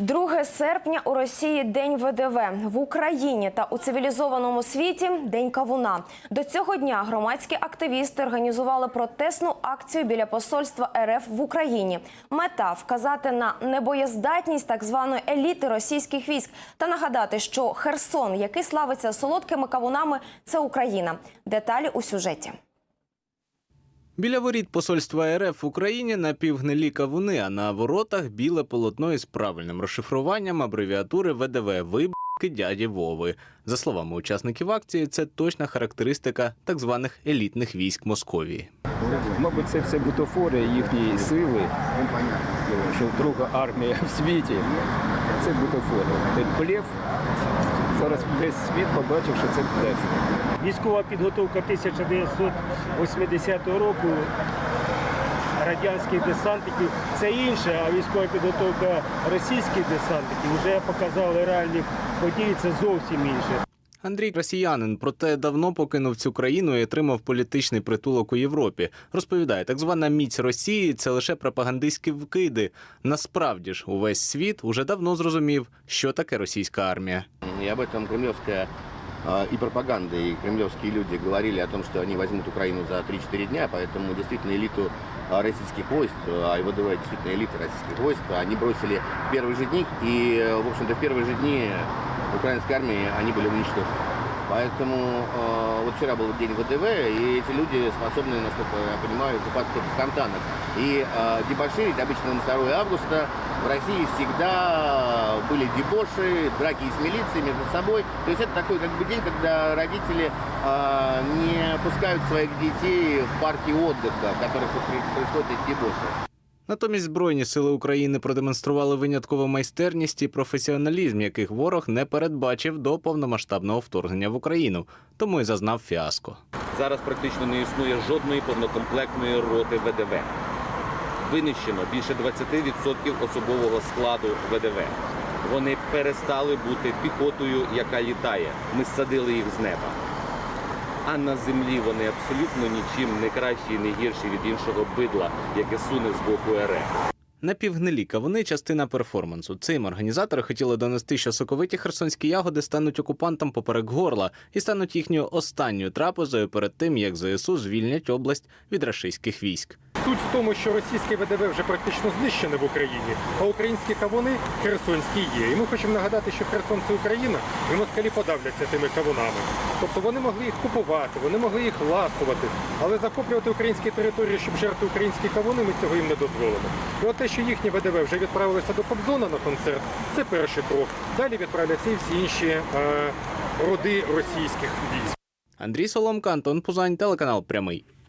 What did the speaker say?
2 серпня у Росії День ВДВ в Україні та у цивілізованому світі День Кавуна. До цього дня громадські активісти організували протестну акцію біля посольства РФ в Україні. Мета вказати на небоєздатність так званої еліти російських військ та нагадати, що Херсон, який славиться солодкими кавунами, це Україна. Деталі у сюжеті. Біля воріт посольства РФ в Україні напівгнилі кавуни, а на воротах біле полотно із правильним розшифруванням абревіатури ВДВ «Виб**ки дяді Вови. За словами учасників акції, це точна характеристика так званих елітних військ Московії. Мабуть, це все бутафори їхньої сили, що друга армія в світі. Це бутафори. Це блеф. Зараз весь світ побачив, що це блеф. Військова підготовка 1980 року радянських десантників це інше, а військова підготовка російських десантників вже показали реальні події, це зовсім інше. Андрій росіянин, проте давно покинув цю країну і отримав політичний притулок у Європі. Розповідає, так звана міць Росії це лише пропагандистські вкиди. Насправді ж, увесь світ уже давно зрозумів, що таке російська армія. И об этом кремлевская а, и пропаганда, и кремлевские люди говорили о том, что они возьмут Украину за 3-4 дня, поэтому действительно элиту а, российских войск, а и ВДВ действительно элита российских войск, они бросили в первые же дни, и, в общем-то, в первые же дни украинской армии они были уничтожены. Поэтому э, вот вчера был день ВДВ, и эти люди способны, насколько я понимаю, купаться только в фонтанах. И э, дебоширить обычно на 2 августа в России всегда были дебоши, драки с милицией между собой. То есть это такой как бы день, когда родители э, не пускают своих детей в парки отдыха, в которых происходят эти дебоши. Натомість Збройні сили України продемонстрували виняткову майстерність і професіоналізм, яких ворог не передбачив до повномасштабного вторгнення в Україну, тому й зазнав фіаско. Зараз практично не існує жодної повнокомплектної роти ВДВ. Винищено більше 20% особового складу ВДВ. Вони перестали бути піхотою, яка літає. Ми ссадили їх з неба. А на землі вони абсолютно нічим не кращі і не гірші від іншого бидла, яке суне з боку РФ. Напівгнилі кавуни – частина перформансу. Цим організатори хотіли донести, що соковиті херсонські ягоди стануть окупантам поперек горла і стануть їхньою останньою трапезою перед тим, як ЗСУ звільнять область від рашистських військ. Суть в тому, що російське ВДВ вже практично знищене в Україні, а українські кавуни херсонські є. І ми хочемо нагадати, що Херсон це Україна, і москалі подавляться тими кавунами. Тобто вони могли їх купувати, вони могли їх ласувати, але захоплювати українські території, щоб жерти українські кавуни, ми цього їм не дозволимо. І от те, що їхні ВДВ вже відправилися до Кобзона на концерт, це перший крок. Далі відправляться і всі інші е, роди російських військ. Андрій Соломка, Антон Пузань, телеканал Прямий.